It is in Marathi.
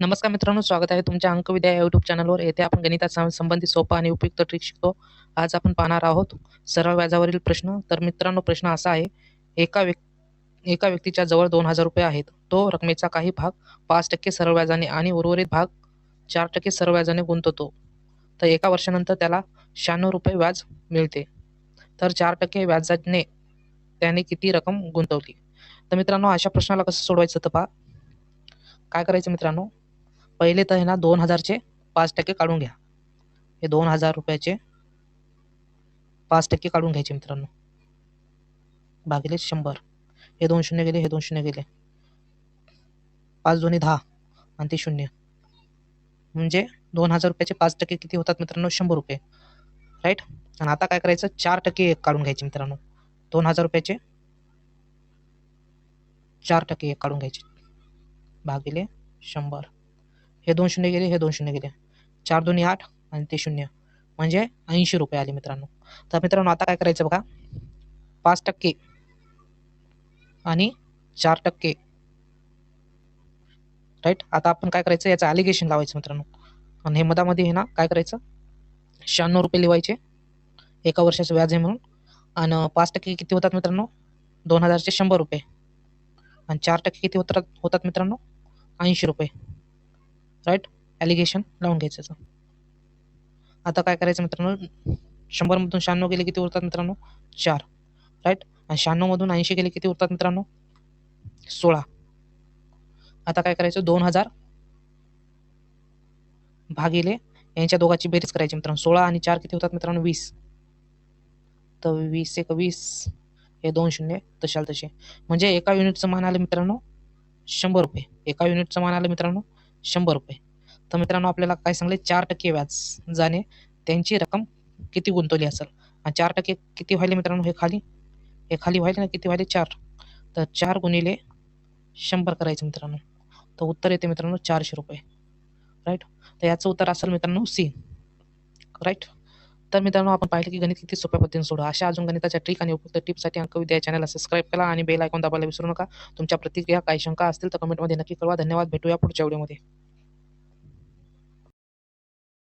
नमस्कार मित्रांनो स्वागत आहे तुमच्या अंकविद्या युट्यूब यूट्यूब चॅनलवर येथे आपण गणिता संबंधित सोपा आणि उपयुक्त ट्रिक शिकतो. आज आपण पाहणार आहोत सरळ व्याजावरील प्रश्न. तर मित्रांनो प्रश्न असा आहे एका व्यक् एका व्यक्तीच्या जवळ दोन हजार रुपये आहेत. तो रकमेचा काही भाग पाच टक्के सरळ व्याजाने आणि उर्वरित भाग चार टक्के सरळ व्याजाने गुंतवतो. तर एका वर्षानंतर त्याला शहाण्णव रुपये व्याज मिळते. तर चार टक्के व्याजाने त्याने किती रक्कम गुंतवली? तर मित्रांनो अशा प्रश्नाला कसं सोडवायचं तर पहा. काय करायचं मित्रांनो? पहिले तर आहे ना दोन हजारचे पाच टक्के काढून घ्या. हे दोन हजार रुपयाचे पाच टक्के काढून घ्यायचे मित्रांनो. भागिले शंभर. हे दोन शून्य गेले हे दोन शून्य गेले. पाच दोन्ही दहा आणि ते शून्य. म्हणजे दोन हजार रुपयाचे पाच टक्के किती होतात मित्रांनो? शंभर रुपये. राईट आणि आता काय करायचं? चार टक्के एक काढून घ्यायचे मित्रांनो. दोन हजार रुपयाचे चार टक्के एक काढून घ्यायचे. भागिले शंभर. हे दोन शून्य गेले हे दोन शून्य गेले. चार दोन्ही आठ आणि ते शून्य. म्हणजे ऐंशी रुपये आले मित्रांनो. तर मित्रांनो आता काय करायचं बघा. पाच टक्के आणि चार टक्के. राईट आता आपण काय करायचं? याचं ॲलिगेशन लावायचं मित्रांनो. आणि हे मधामध्ये हे ना काय करायचं? शहाण्णव रुपये लिवायचे. एका वर्षाचं व्याज आहे म्हणून. आणि पाच टक्के किती होतात मित्रांनो? दोन हजारचे शंभर रुपये. आणि चार टक्के किती होतात होतात मित्रांनो? ऐंशी रुपये. राईट ॲलिगेशन लावून घ्यायचं आता काय करायचं मित्रांनो? शंभरमधून शहाण्णव गेले किती उरतात मित्रांनो? चार. राईट आणि शहाण्णवमधून ऐंशी गेले किती उरतात मित्रांनो? सोळा. आता काय करायचं? दोन हजार भागिले. यांच्या दोघांची बेरीज करायची मित्रांनो. सोळा आणि चार किती होतात मित्रांनो? वीस. तर वीस एक वीस. हे दोन शून्य. तशाल तसे. म्हणजे एका युनिटचं मान आलं मित्रांनो शंभर रुपये. एका युनिटचं मान आलं मित्रांनो शंभर रुपये. तर मित्रांनो आपल्याला काय सांगले? चार टक्के व्याज जाणे. त्यांची रक्कम किती गुंतवली असेल? आणि चार टक्के किती व्हायले मित्रांनो हे खाली? हे खाली व्हायले ना किती व्हायले? चार. तर चार गुणिले शंभर करायचं मित्रांनो. तर उत्तर येते मित्रांनो चारशे रुपये. राईट तर याचं उत्तर असेल मित्रांनो सी. राईट तर मित्रांनो आपण पाहिलं की गणित किती सोप्या पद्धतीने सोडा. अशा अजून गणिताच्या ट्रिक आणि उपयुक्त टिप्ससाठी अंक विद्या चॅनलला सबस्क्राईब करा आणि बेल आयकॉन दाबायला विसरू नका. तुमच्या प्रतिक्रिया काही शंका असतील तर कमेंटमध्ये नक्की कळवा. धन्यवाद. भेटूया पुढच्या व्हिडिओमध्ये